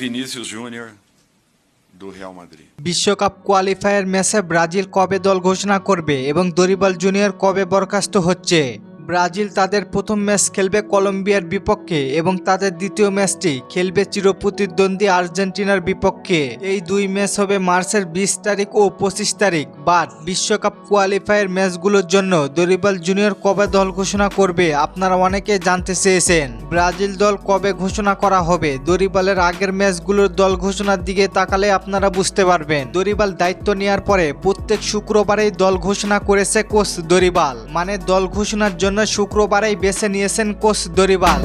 Vinícius Júnior, do Real Madrid. বিশ্বকাপ qualifier ম্যাচে Brazil কবে দল ঘোষণা করবে এবং দরিবাল জুনিয়র কবে বরখাস্ত হচ্ছে ব্রাজিল তাদের প্রথম ম্যাচ খেলবে কলম্বিয়ার বিপক্ষে এবং তাদের দ্বিতীয় ম্যাচটি খেলবে চিরপ্রতিদ্বন্দ্বী আর্জেন্টিনার বিপক্ষে। এই দুই ম্যাচ হবে মার্চের বিশ তারিখ ও পঁচিশ তারিখ। বাট বিশ্বকাপ কোয়ালিফায়ার ম্যাচগুলোর জন্য দরিবাল জুনিয়র কবে দল ঘোষণা করবে আপনারা অনেকে জানতে চেয়েছেন। ব্রাজিল দল কবে ঘোষণা করা হবে? দরিবালের আগের ম্যাচগুলোর দল ঘোষণার দিকে তাকালে আপনারা বুঝতে পারবেন। দরিবাল দায়িত্ব নেওয়ার পরে প্রত্যেক শুক্রবারেই দল ঘোষণা করেছে কোচ দরিবাল। মানে দল ঘোষণার জন্য শুক্রবারেই বেছে নিয়েছেন কোচ দরিবাল।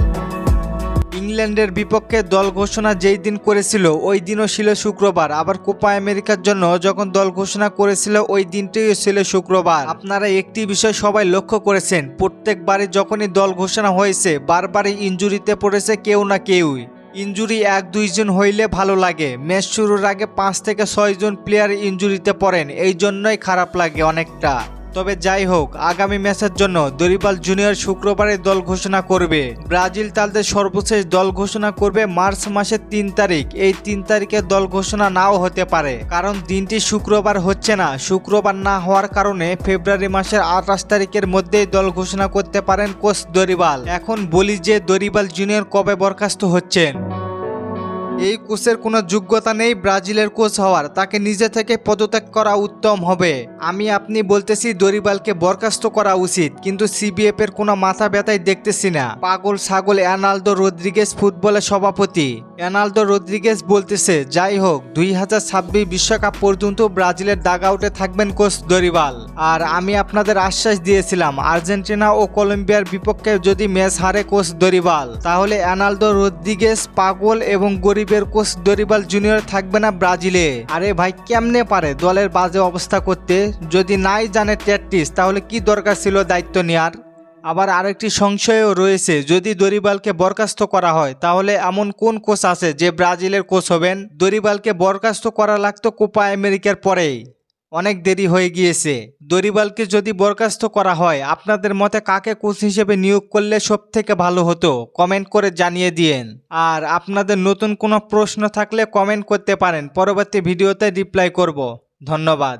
ইংল্যান্ডের বিপক্ষে দল ঘোষণা যেই দিন করেছিল, ওই দিনও ছিল শুক্রবার। আবার কোপা আমেরিকার জন্য যখন দল ঘোষণা করেছিল, ওই দিনটিও ছিল শুক্রবার। আপনারা একটি বিষয় সবাই লক্ষ্য করেছেন, প্রত্যেকবারই যখনই দল ঘোষণা হয়েছে, বারবারই ইঞ্জুরিতে পড়েছে কেউ না কেউই। ইঞ্জুরি এক দুইজন হইলে ভালো লাগে। ম্যাচ শুরুর আগে পাঁচ থেকে ছয়জন প্লেয়ার ইঞ্জুরিতে পড়েন এই জন্যই খারাপ লাগে অনেকটা। তবে যাই হোক, আগামী ম্যাচের জন্য দরিবাল জুনিয়র শুক্রবারে দল ঘোষণা করবে। ব্রাজিল তাদের সর্বশেষ দল ঘোষণা করবে মার্চ মাসের তিন তারিখ। এই তিন তারিখে দল ঘোষণা নাও হতে পারে। কারণ দিনটি শুক্রবার হচ্ছে না। শুক্রবার না হওয়ার কারণে ফেব্রুয়ারি মাসের আঠাশ তারিখের মধ্যেই দল ঘোষণা করতে পারেন কোচ দরিবাল এখন বলি যে দরিবাল জুনিয়র কবে বরখাস্ত হচ্ছেন। এই কোচের কোনো যোগ্যতা নেই ব্রাজিলের কোচ হওয়ার। তাকে নিজে থেকে পদত্যাগ করা উত্তম হবে। আমি আপনি বলতেছি দরিবালকে বরখাস্ত করা উচিত, কিন্তু সিবিএফ এর কোনো মাথা ব্যথাই দেখতেছি না। পাগল ছাগল অ্যানালদো রদ্রিগেজ ফুটবলের সভাপতি। অ্যানালদো রদ্রিগেজ বলতেছে, যাই হোক, দুই হাজার ছাব্বিশ বিশ্বকাপ পর্যন্ত ব্রাজিলের দাগ আউটে থাকবেন কোচ দরিবাল। আর আমি আপনাদের আশ্বাস দিয়েছিলাম, আর্জেন্টিনা ও কলম্বিয়ার বিপক্ষে যদি ম্যাচ হারে কোচ দরিবাল, তাহলে অ্যানালদো রদ্রিগেজ পাগল এবং গরিবের কোচ দরিবাল জুনিয়র থাকবে না ব্রাজিলে। আরে ভাই, কেমনে পারে? দলের বাজে অবস্থা করতে যদি নাই জানে ট্যাকটিস তাহলে কি দরকার ছিল দায়িত্ব নেওয়ার আবার আরেকটি সংশয়ও রয়েছে, যদি দরিবালকে বরখাস্ত করা হয়, তাহলে এমন কোন কোচ আছে যে ব্রাজিলের কোচ হবেন? দরিবালকে বরখাস্ত করা লাগতো কোপা আমেরিকার পরেই। অনেক দেরি হয়ে গিয়েছে। দরিবালকে যদি বরখাস্ত করা হয়, আপনাদের মতে কাকে কোচ হিসেবে নিয়োগ করলে সব থেকে ভালো হতো? কমেন্ট করে জানিয়ে দিয়েন। আর আপনাদের নতুন কোনো প্রশ্ন থাকলে কমেন্ট করতে পারেন। পরবর্তী ভিডিওতে রিপ্লাই করব। ধন্যবাদ।